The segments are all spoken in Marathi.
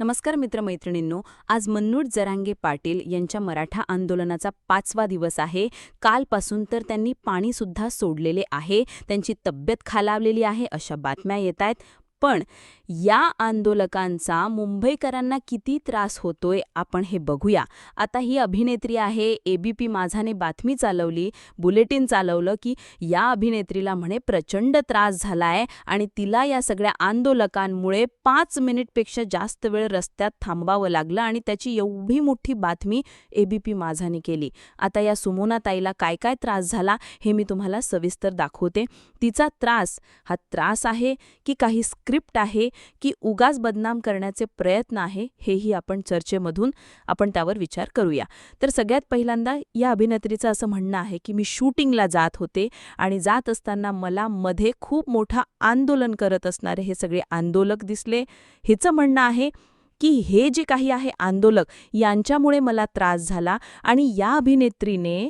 नमस्कार मित्रमैत्रिणींनो आज मन्नूट जरांगे पाटील यांच्या मराठा आंदोलनाचा पाचवा दिवस आहे. कालपासून तर त्यांनी पाणीसुद्धा सोडलेले आहे. त्यांची तब्येत खालावलेली आहे अशा बातम्या येत आहेत. पण या आंदोलकांचा मुंबईकरांना किती त्रास होतोय आपण हे बघूया. आता ही अभिनेत्री आहे ए बी पी माझाने बातमी चालवली बुलेटिन चालवलं की या अभिनेत्रीला म्हणे प्रचंड त्रास झालाय आणि तिला या सगळ्या आंदोलकांमुळे पाच मिनिटपेक्षा जास्त वेळ रस्त्यात थांबावं लागलं आणि त्याची एवढी मोठी बातमी ए बी पी माझाने केली. आता या सुमोना ताईला काय काय त्रास झाला हे मी तुम्हाला सविस्तर दाखवते. तिचा त्रास हा त्रास आहे की काही स्क्रिप्ट स्क्रिप्ट आहे की उगाच बदनाम करण्याचे प्रयत्न आहे हेही आपण चर्चेमधून आपण त्यावर विचार करूया. तर सगळ्यात पहिल्यांदा या अभिनेत्रीचं असं म्हणणं आहे की मी शूटिंगला जात होते आणि जात असताना मला मध्ये खूप मोठा आंदोलन करत असणारे हे सगळे आंदोलक दिसले. हिचं म्हणणं आहे की हे जे काही आहे आंदोलक यांच्यामुळे मला त्रास झाला आणि या अभिनेत्रीने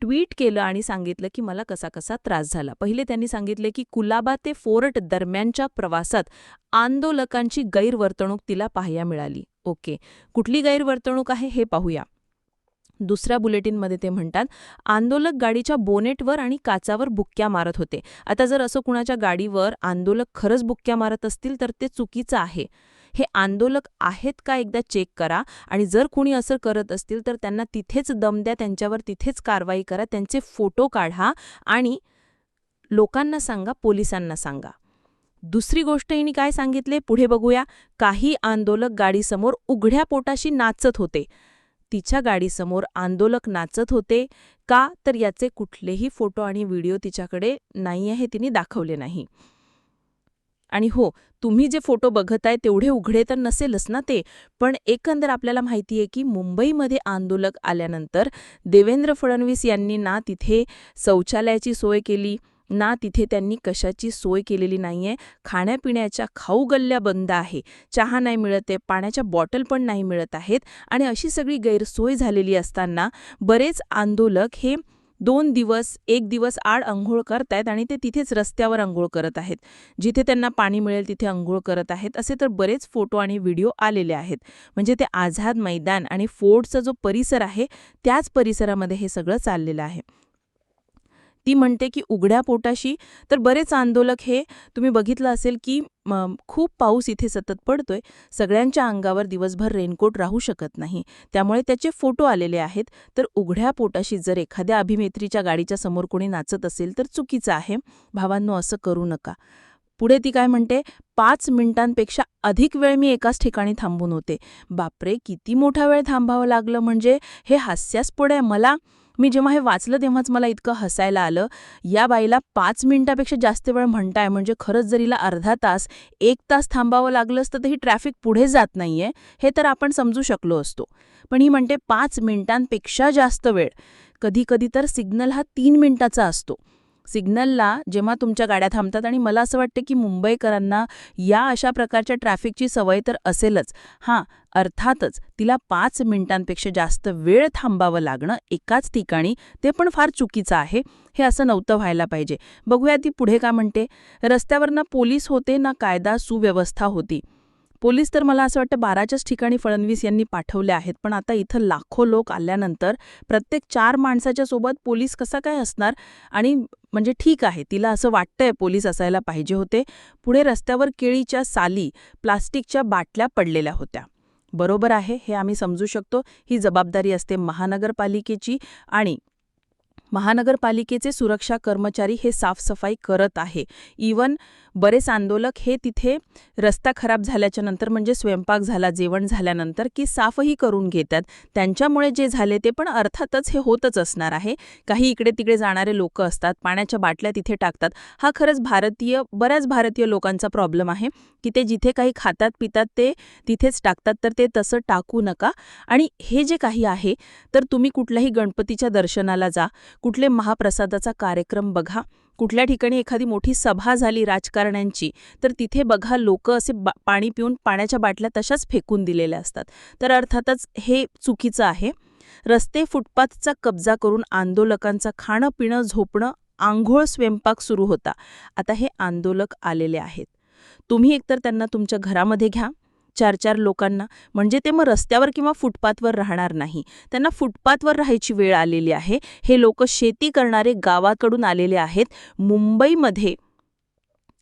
ट्विट केलं आणि सांगितलं की मला कसा कसा त्रास झाला. पहिले त्यांनी सांगितले की कुलाबा ते फोर्ट दरम्यानच्या प्रवासात आंदोलकांची गैरवर्तणूक तिला पाहायला मिळाली. ओके. कुठली गैरवर्तणूक आहे हे पाहूया. दुसऱ्या बुलेटिनमध्ये ते म्हणतात आंदोलक गाडीच्या बोनेटवर आणि काचावर बुक्क्या मारत होते. आता जर असं कुणाच्या गाडीवर आंदोलक खरंच बुक्क्या मारत असतील तर ते चुकीचं आहे. हे आंदोलक आहेत का एकदा चेक करा. आणि जर कोणी असं करत असतील तर त्यांना तिथेच दम द्या त्यांच्यावर तिथेच कारवाई करा त्यांचे फोटो काढा आणि लोकांना सांगा पोलिसांना सांगा. दुसरी गोष्ट हिने काय सांगितले? पुढे बघूया. काही आंदोलक गाडीसमोर उघड्या पोटाशी नाचत होते. तिच्या गाडीसमोर आंदोलक नाचत होते का? तर याचे कुठलेही फोटो आणि व्हिडिओ तिच्याकडे नाही आहे तिने दाखवले नाही. आणि हो तुम्ही जे फोटो बघताय तेवढे उघडे तर नसेलच ना ते? पण एकंदर आपल्याला माहिती आहे की मुंबईमध्ये आंदोलक आल्यानंतर देवेंद्र फडणवीस यांनी ना तिथे शौचालयाची सोय केली ना तिथे त्यांनी कशाची सोय केलेली नाहीये. खाण्यापिण्याच्या खाऊ गल्ल्या बंद आहे. चहा नाही मिळत आहे पाण्याच्या बॉटल पण नाही मिळत आहेत आणि अशी सगळी गैरसोय झालेली असताना बरेच आंदोलक हे दोन दिवस एक दिवस आड अंघोळ करतायत आणि ते तिथेच रस्त्यावर अंघोळ करत आहेत. जिथे त्यांना पाणी मिळेल तिथे अंघोळ करत आहेत. असे तर बरेच फोटो आणि व्हिडिओ आलेले आहेत. म्हणजे ते आझाद मैदान आणि फोर्टचा जो परिसर आहे त्याच परिसरामध्ये हे सगळं चाललेलं आहे. ती म्हणते की उघड्या पोटाशी तर बरेच आंदोलक हे तुम्ही बघितलं असेल की खूप पाऊस इथे सतत पडतोय. सगळ्यांच्या अंगावर दिवसभर रेनकोट राहू शकत नाही. त्यामुळे त्याचे फोटो आलेले आहेत. तर उघड्या पोटाशी जर एखाद्या अभिनेत्रीच्या गाडीच्या समोर कोणी नाचत असेल तर चुकीचं आहे. भावांनो असं करू नका. पुढे ती काय म्हणते? पाच मिनिटांपेक्षा अधिक वेळ मी एकाच ठिकाणी थांबून होते. बापरे किती मोठा वेळ थांबावं लागलं म्हणजे? हे हास्यास्पड आहे. मला मी जेव्हा हे वाचलं तेव्हाच मला इतकं हसायला आलं. या बाईला पाच मिनिटापेक्षा जास्त वेळ म्हणताय म्हणजे खरंच जरीला अर्धा तास एक तास थांबावं लागलं असतं तर ही ट्रॅफिक पुढे जात नाहीये हे तर आपण समजू शकलो असतो. पण ही म्हणते पाच मिनिटांपेक्षा जास्त वेळ. कधी कधी तर सिग्नल हा तीन मिनिटाचा असतो. सिग्नलला जेव्हा तुमच्या गाड्या थांबतात आणि मला असं वाटतं की मुंबईकरांना या अशा प्रकारच्या ट्रॅफिकची सवय तर असेलच. हां अर्थातच तिला पाच मिनिटांपेक्षा जास्त वेळ थांबावं लागणं एकाच ठिकाणी ते पण फार चुकीचं आहे. हे असं नव्हतं व्हायला पाहिजे. बघूया ती पुढे का म्हणते. रस्त्यावर ना पोलीस होते ना कायदा सुव्यवस्था होती. पोलीस तर मला असं वाटतं बाराच्याच ठिकाणी फडणवीस यांनी पाठवले आहेत. पण आता इथं लाखो लोक आल्यानंतर प्रत्येक चार माणसाच्या सोबत पोलीस कसा काय असणार? आणि म्हणजे ठीक आहे तिला असं वाटतंय पोलीस असायला पाहिजे होते. पुढे रस्त्यावर केळीच्या साली प्लास्टिकच्या बाटल्या पडलेल्या होत्या. बरोबर आहे हे आम्ही समजू शकतो. ही जबाबदारी असते महानगरपालिकेची आणि महानगरपालिकेचे सुरक्षा कर्मचारी हे साफसफाई करत आहे. इवन बरेच आंदोलक हे तिथे रस्ता खराब झाल्याच्यानंतर म्हणजे स्वयंपाक झाला जेवण झाल्यानंतर की साफही करून घेतात. त्यांच्यामुळे जे झाले ते पण अर्थातच हे होतच असणार आहे. काही इकडे तिकडे जाणारे लोक असतात पाण्याच्या बाटल्या तिथे टाकतात. हा खरंच भारतीय बऱ्याच भारतीय लोकांचा प्रॉब्लेम आहे. की ते जिथे काही खातात पितात ते तिथेच टाकतात तर ते तसं टाकू नका. आणि हे जे काही आहे तर तुम्ही कुठल्याही गणपतीच्या दर्शनाला जा. कुठले महाप्रसादाचा कार्यक्रम बघा. कुठल्या ठिकाणी एखादी मोठी सभा झाली राजकारण्यांची तर तिथे बघा लोक असे पाणी पिऊन पाण्याच्या बाटल्या तशाच फेकून दिलेल्या असतात. तर अर्थातच हे चुकीचं आहे. रस्ते फुटपाथचा कब्जा करून आंदोलकांचा खाणं पिणं झोपणं आंघोळ स्वयंपाक सुरू होता. आता हे आंदोलक आलेले आहेत. तुम्ही एकतर त्यांना तुमच्या घरामध्ये घ्या. चार चार लोकांना म्हणजे ते मग रस्त्यावर किंवा फुटपाथवर राहणार नाही. त्यांना फुटपाथवर राहायची वेळ आलेली आहे. हे लोक शेती करणारे गावाकडून आलेले आहेत. मुंबईमध्ये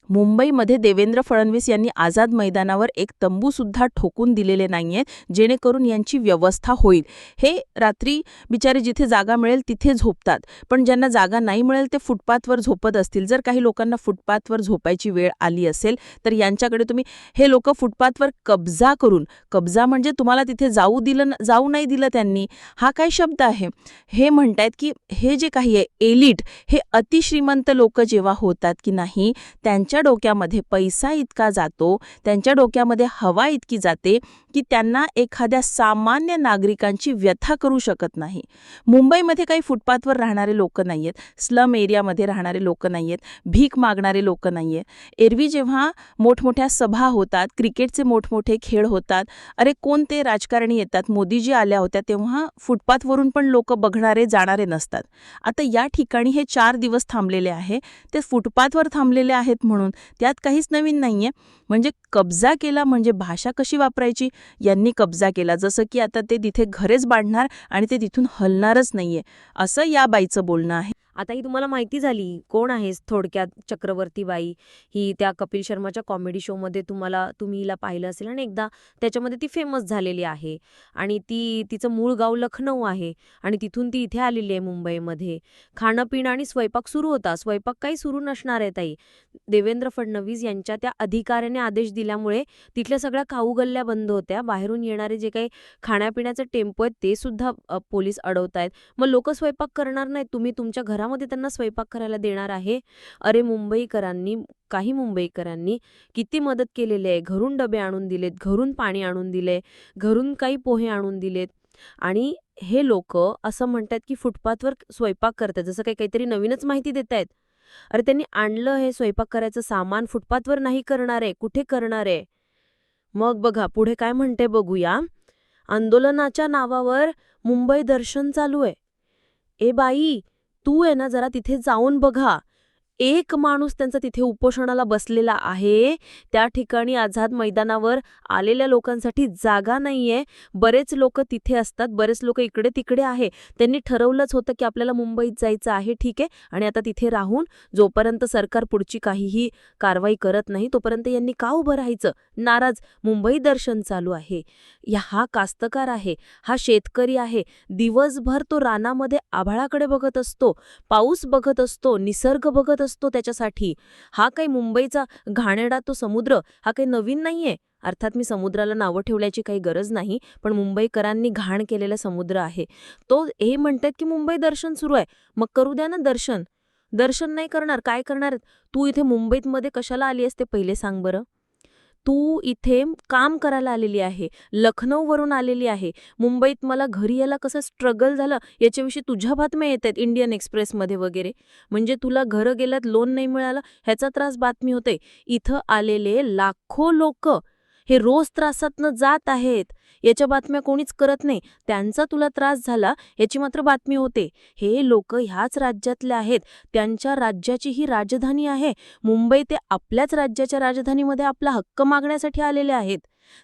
मुंबईमध्ये देवेंद्र फडणवीस यांनी आझाद मैदानावर एक तंबूसुद्धा ठोकून दिलेले नाही आहेत जेणेकरून यांची व्यवस्था होईल. हे रात्री बिचारे जिथे जागा मिळेल तिथे झोपतात. पण ज्यांना जागा नाही मिळेल ते फुटपाथवर झोपत असतील. जर काही लोकांना फुटपाथवर झोपायची वेळ आली असेल तर यांच्याकडे तुम्ही हे लोक फुटपाथवर कब्जा करून कब्जा म्हणजे तुम्हाला तिथे जाऊ दिलं जाऊ नाही दिलं त्यांनी हा काय शब्द आहे? हे म्हणतायत की हे जे काही आहे एलिट हे अतिश्रीमंत लोक जेव्हा होतात की नाही त्यांच्या डोक्यामध्ये पैसा इतका जातो त्यांच्या डोक्यामध्ये हवा इतकी जाते की त्यांना एखाद्या सामान्य नागरिकांची व्यथा करू शकत नाही. मुंबईमध्ये काही फुटपाथवर राहणारे लोक नाही आहेत स्लम एरियामध्ये राहणारे लोक नाही आहेत भीक मागणारे लोक नाही आहेत एरवी जेव्हा मोठमोठ्या सभा होतात क्रिकेटचे मोठमोठे खेळ होतात अरे कोणते राजकारणी येतात? मोदीजी आल्या होत्या तेव्हा फुटपाथवरून पण लोक बघणारे जाणारे नसतात. आता या ठिकाणी हे चार दिवस थांबलेले आहे. ते फुटपाथवर थांबलेले आहेत म्हणून. त्यात काहीच नवीन नाही आहे म्हणजे कब्जा केला म्हणजे भाषा कशी वापरायची? यांनी कब्जा केला. जसं की आता ते तिथे घरेच बांधणार आणि ते तिथून हलणारच नाहीये. असं या बाईचं बोलणं आहे. आता ही तुम्हाला माहिती झाली कोण आहेस थोडक्यात चक्रवर्ती बाई? ही त्या कपिल शर्माच्या कॉमेडी शोमध्ये तुम्हाला तुम्ही हिला पाहिलं असेल आणि एकदा त्याच्यामध्ये ती फेमस झालेली आहे. आणि ती तिचं मूळ गाव लखनौ आहे आणि तिथून ती इथे आलेली आहे मुंबईमध्ये. खाणं पिणं आणि स्वयंपाक सुरू होता. स्वयंपाक काही सुरू नसणार आहे ताई. देवेंद्र फडणवीस यांच्या त्या अधिकाऱ्याने आदेश दिल्यामुळे तिथल्या सगळ्या खाऊ गल्ल्या बंद होत्या. बाहेरून येणारे जे काही खाण्यापिण्याचं टेम्पो आहेत ते सुद्धा पोलीस अडवत आहेत मग लोक स्वयंपाक करणार नाहीत. तुम्ही तुमच्या घरामध्ये त्यांना स्वयंपाक करायला देणार आहे. अरे मुंबईकरांनी काही मुंबईकरांनी किती मदत केलेली आहे. घरून डबे आणून दिलेत घरून पाणी आणून दिले घरून काही पोहे आणून दिलेत. आणि हे लोक असं म्हणतात की फुटपाथवर स्वयंपाक करतात जसं काही काहीतरी नवीनच माहिती देत आहेत अरे त्यांनी आणलं हे स्वयंपाक करायचं सामान फुटपाथवर नाही करणार आहे. कुठे करणार आहे? मग बघा पुढे काय म्हणते बघूया. आंदोलनाच्या नावावर मुंबई दर्शन चालू आहे. ए बाई तू आहे ना जरा तिथे जाऊन बघा. एक माणूस त्यांचा तिथे उपोषणाला बसलेला आहे. त्या ठिकाणी आझाद मैदानावर आलेल्या लोकांसाठी जागा नाहीये. बरेच लोक तिथे असतात. बरेच लोक इकडे तिकडे आहे. त्यांनी ठरवलंच होतं की आपल्याला मुंबईत जायचं आहे ठीक आहे. आणि आता तिथे राहून जोपर्यंत सरकार पुढची काहीही कारवाई करत नाही तोपर्यंत यांनी का उभं राहायचं? नाराज. मुंबई दर्शन चालू आहे. या हा कास्तकार आहे. हा शेतकरी आहे. दिवसभर तो रानामध्ये आभाळाकडे बघत असतो. पाऊस बघत असतो. निसर्ग बघत असतो त्याच्यासाठी. हा काही मुंबईचा घाणेडा तो समुद्र हा काही नवीन नाहीये. अर्थात मी समुद्राला नावं ठेवल्याची काही गरज नाही पण मुंबईकरांनी घाण केलेला समुद्र आहे. तो हे म्हणतात की मुंबई दर्शन सुरू आहे. मग करू द्या ना दर्शन. दर्शन नाही करणार काय करणार? तू इथे मुंबईत मध्ये कशाला आली असते पहिले सांग बरं. तू इथे काम करायला आलेली आहे लखनौवरून आलेली आहे. मुंबईत मला घरी यायला कसं स्ट्रगल झालं याच्याविषयी तुझ्या बातम्या येत आहेत इंडियन एक्सप्रेसमध्ये वगैरे. म्हणजे तुला घरं गेल्यात लोन नाही मिळालं ह्याचा त्रास बातमी होते इथं आलेले लाखो लोक हे रोज त्रासातनं जात आहेत. याच्या बातम्या कोणीच करत नाही. त्यांचा तुला त्रास झाला याची मात्र बातमी होते. हे लोक ह्याच राज्यातले आहेत. त्यांच्या राज्याची ही राजधानी आहे. मुंबई ते आपल्याच राज्याच्या राजधानीमध्ये आपला हक्क मागण्यासाठी आलेले आहेत.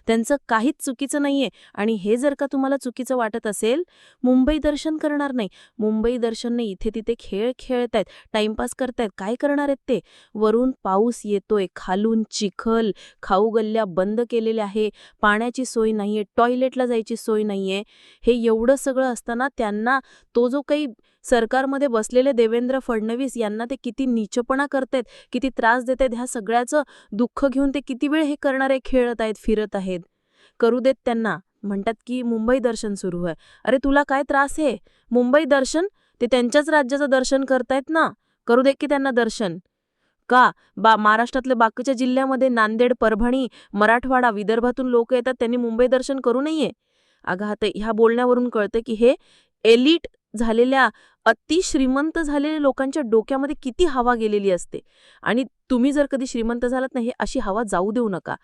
त्यांचं काहीच चुकीचं नाहीये. आणि हे जर का तुम्हाला चुकीचं वाटत असेल मुंबई दर्शन करणार नाही. मुंबई दर्शनने इथे तिथे खेळ खेळत आहेत टाइमपास करतायत. काय करणार आहेत ते? वरून पाऊस येतोय खालून चिखल खाऊ गल्ल्या बंद केलेल्या आहे पाण्याची सोय नाहीये टॉयलेटला जायची सोय नाहीये. हे एवढं सगळं असताना त्यांना तो जो काही सरकारमध्ये बसलेले देवेंद्र फडणवीस यांना ते किती नीचपणा करतायत किती त्रास देत आहेत ह्या सगळ्याचं दुःख घेऊन ते किती वेळ हे करणारे खेळत आहेत फिरत आहेत. करू देत त्यांना. म्हणतात की मुंबई दर्शन सुरू आहे. अरे तुला काय त्रास आहे? मुंबई दर्शन? ते त्यांच्याच राज्याचं दर्शन करतायत ना? करू दे की त्यांना दर्शन. का? बा महाराष्ट्रातल्या बाकीच्या जिल्ह्यामध्ये नांदेड परभणी मराठवाडा विदर्भातून लोक येतात त्यांनी मुंबई दर्शन करू नये अगं आता ह्या बोलण्यावरून कळतं की हे एलिट झालेल्या अतिश्रीमंत झालेल्या लोकांच्या डोक्यामध्ये किती हवा गेलेली असते. आणि तुम्ही जर कधी श्रीमंत झालात नाही हे अशी हवा जाऊ देऊ नका.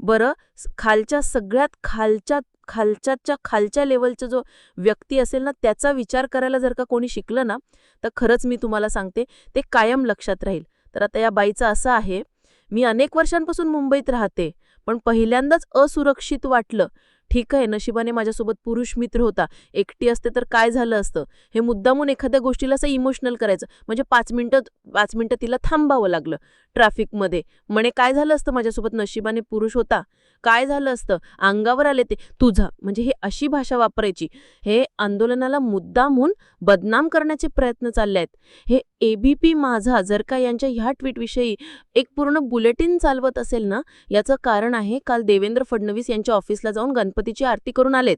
बरं खालच्या सगळ्यात खालच्या खालच्याच्या खालच्या लेवलचा जो व्यक्ती असेल ना त्याचा विचार करायला जर का कोणी शिकलं ना तर खरंच मी तुम्हाला सांगते ते कायम लक्षात राहील. तर आता या बाईचं असं आहे मी अनेक वर्षांपासून मुंबईत राहते पण पहिल्यांदाच असुरक्षित वाटलं ठीक आहे नशिबाने माझ्यासोबत पुरुष मित्र होता. एकटी असते तर काय झालं असतं? हे मुद्दामून एखाद्या गोष्टीला असं इमोशनल करायचं. म्हणजे पाच मिनटं पाच मिनटं तिला थांबावं लागलं ट्रॅफिकमध्ये म्हणे काय झालं असतं माझ्यासोबत? नशिबाने पुरुष होता? काय झालं असतं? अंगावर आले ते. तुझा. म्हणजे हे अशी भाषा वापरायची. हे आंदोलनाला मुद्दामून बदनाम करण्याचे प्रयत्न चालले आहेत. हे एबीपी माझा जर का यांच्या ह्या ट्विटविषयी एक पूर्ण बुलेटिन चालवत असेल ना याचं कारण आहे काल देवेंद्र फडणवीस यांच्या ऑफिसला जाऊन गणपती गणपतीची आरती करून आलेत.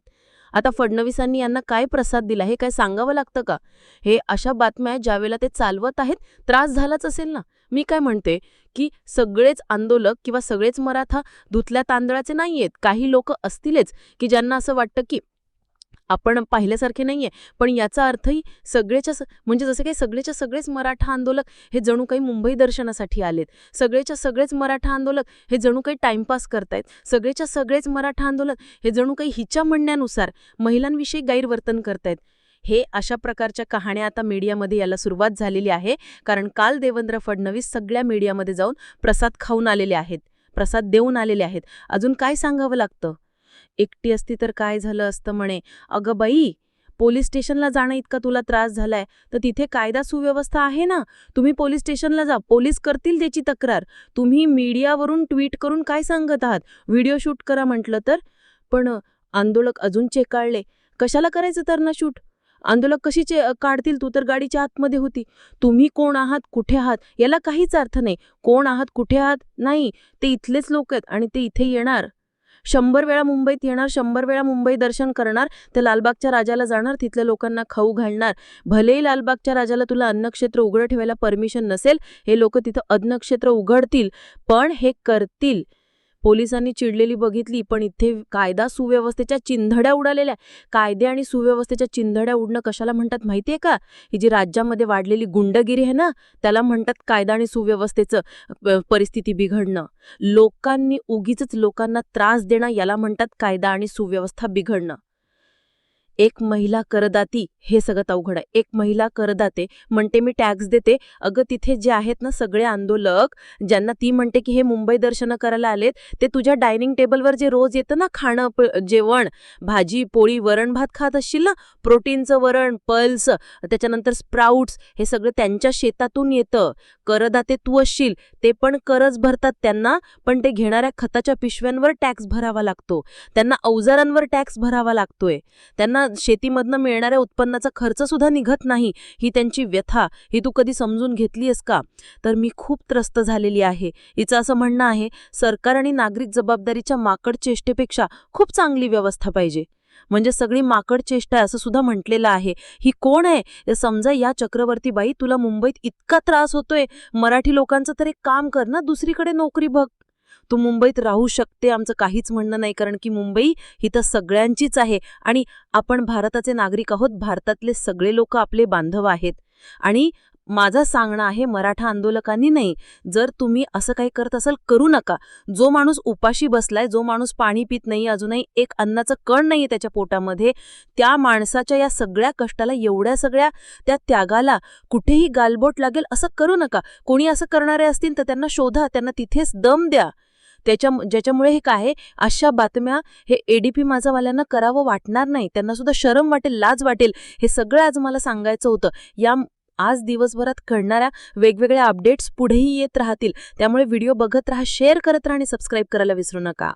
आता फडणवीसांनी यांना काय प्रसाद दिला हे काय सांगावं लागतं का? हे अशा बातम्या आहेत ज्यावेळेला ते चालवत आहेत त्रास झालाच असेल ना? मी काय म्हणते की सगळेच आंदोलक किंवा सगळेच मराठा धुतल्या तांदळाचे नाही आहेत काही लोक असतीलच की ज्यांना असं वाटतं की आपण पाहिल्यासारखे नाहीये. पण याचा अर्थही सगळेच्या स- म्हणजे जसं काही सगळेच्या सगळेच मराठा आंदोलक हे जणू काही मुंबई दर्शनासाठी आलेत. सगळेच्या सगळेच मराठा आंदोलक हे जणू काही टाइमपास करतायत. सगळेच्या सगळेच मराठा आंदोलक हे जणू काही हिच्या म्हणण्यानुसार महिलांविषयी गैरवर्तन करतायत. हे अशा प्रकारच्या कहाण्या आता मीडियामध्ये याला सुरुवात झालेली आहे. कारण काल देवेंद्र फडणवीस सगळ्या मीडियामध्ये जाऊन प्रसाद खाऊन आलेले आहेत. प्रसाद देऊन आलेले आहेत. अजून काय सांगावं लागतं? एकटी असती तर काय झालं असतं म्हणे. अगं बाई पोलीस स्टेशनला जाणं इतका तुला त्रास झालाय. तर तिथे कायदा सुव्यवस्था आहे ना? तुम्ही पोलीस स्टेशनला जा. पोलीस करतील त्याची तक्रार. तुम्ही मीडियावरून ट्विट करून काय सांगत आहात? व्हिडिओ शूट करा म्हटलं तर. पण आंदोलक अजून चेकाळले. कशाला करायचं तर ना शूट? आंदोलक कशी चे काढतील? तू तर गाडीच्या आतमध्ये होती. तुम्ही कोण आहात? कुठे आहात? याला काहीच अर्थ नाही. कोण आहात? कुठे आहात? नाही. ते इथलेच लोक आहेत आणि ते इथे येणार. शंभर वेळा मुंबईत येणार शंभर वेळा मुंबई दर्शन करणार ते लालबागच्या राजाला जाणार तिथल्या लोकांना खाऊ घालणार. भलेही लालबागच्या राजाला तुला अन्नक्षेत्र उघडं ठेवायला परमिशन नसेल हे लोक तिथं अन्नक्षेत्र उघडतील पण हे करतील. पोलिसांनी चिडलेली बघितली पण इथे कायदा सुव्यवस्थेच्या चिंधड्या उडालेल्या कायदे आणि सुव्यवस्थेच्या चिंधड्या उडणं कशाला म्हणतात माहितीये का? ही जी राज्यामध्ये वाढलेली गुंडगिरी आहे ना त्याला म्हणतात कायदा आणि सुव्यवस्थेचं परिस्थिती बिघडणं. लोकांनी उगीच लोकांना त्रास देणं याला म्हणतात कायदा आणि सुव्यवस्था बिघडणं. एक महिला करदाती हे सगळं अवघड आहे. एक महिला करदाते म्हणते मी टॅक्स देते. अगं तिथे जे आहेत ना सगळे आंदोलक ज्यांना ती म्हणते की हे मुंबई दर्शनं करायला आलेत ते तुझ्या डायनिंग टेबलवर जे रोज येतं ना खाणं प- जेवण भाजी पोळी वरण भात खात असशील ना प्रोटीनचं वरण पल्स त्याच्यानंतर स्प्राउट्स हे सगळं त्यांच्या शेतातून येतं. करदाते तू असशील ते पण करच भरतात त्यांना पण ते घेणाऱ्या खताच्या पिशव्यांवर टॅक्स भरावा लागतो. त्यांना अवजारांवर टॅक्स भरावा लागतोय. त्यांना शेतीमधनं मिळणाऱ्या उत्पन्नाचा खर्च सुद्धा निघत नाही. ही त्यांची व्यथा. ही तू कधी समजून घेतलीयस का? तर मी खूप त्रस्त झालेली आहे. हिचं असं म्हणणं आहे सरकार आणि नागरिक जबाबदारीच्या माकड चेष्टेपेक्षा खूप चांगली व्यवस्था पाहिजे. म्हणजे सगळी माकड चेष्टा आहे असं सुद्धा म्हटलेलं आहे. ही कोण आहे? समजा या चक्रवर्ती बाई तुला मुंबईत इतका त्रास होतोय. मराठी लोकांचं तर एक काम कर ना दुसरीकडे नोकरी बघ. तू मुंबईत राहू शकते आमचं काहीच म्हणणं नाही. कारण की मुंबई ही तर सगळ्यांचीच आहे. आणि आपण भारताचे नागरिक आहोत. भारतातले सगळे लोक आपले बांधव आहेत. आणि माझं सांगणं आहे मराठा आंदोलकांनी नाही. जर तुम्ही असं काही करत असाल करू नका. जो माणूस उपाशी बसलाय जो माणूस पाणी पित नाही अजूनही एक अन्नाचं कण नाही त्याच्या पोटामध्ये त्या माणसाच्या या सगळ्या कष्टाला एवढ्या सगळ्या त्या त्यागाला कुठेही गालबोट लागेल असं करू नका. कोणी असं करणारे असतील तर त्यांना शोधा. त्यांना तिथेच दम द्या. त्याच्या ज्याच्यामुळे हे काय आहे, अशा बातम्या हे एडीपी माझावाल्यांना करावं वाटणार नाही. त्यांना सुद्धा शरम वाटेल लाज वाटेल. हे सगळं आज मला सांगायचं होतं. या आज दिवसभरात घडणाऱ्या वेगवेगळ्या अपडेट्स पुढेही येत राहतील. त्यामुळे व्हिडिओ बघत राहा शेअर करत राहा आणि सबस्क्राईब करायला विसरू नका.